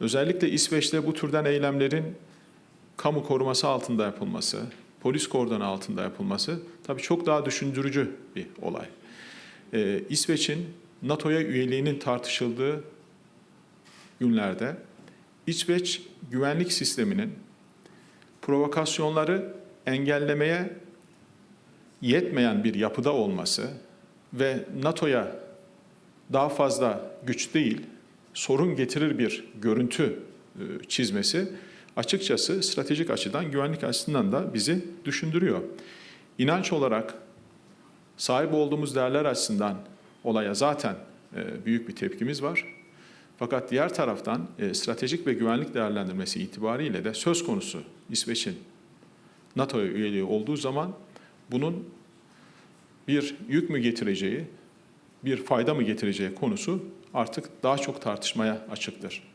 Özellikle İsveç'te bu türden eylemlerin kamu koruması altında yapılması, polis kordonu altında yapılması tabii çok daha düşündürücü bir olay. Ee, İsveç'in NATO'ya üyeliğinin tartışıldığı günlerde İsveç güvenlik sisteminin provokasyonları engellemeye yetmeyen bir yapıda olması ve NATO'ya daha fazla güç değil, sorun getirir bir görüntü e, çizmesi açıkçası stratejik açıdan, güvenlik açısından da bizi düşündürüyor. İnanç olarak sahip olduğumuz değerler açısından olaya zaten e, büyük bir tepkimiz var. Fakat diğer taraftan e, stratejik ve güvenlik değerlendirmesi itibariyle de söz konusu İsveç'in NATO'ya üyeliği olduğu zaman bunun bir yük mü getireceği, bir fayda mı getireceği konusu artık daha çok tartışmaya açıktır.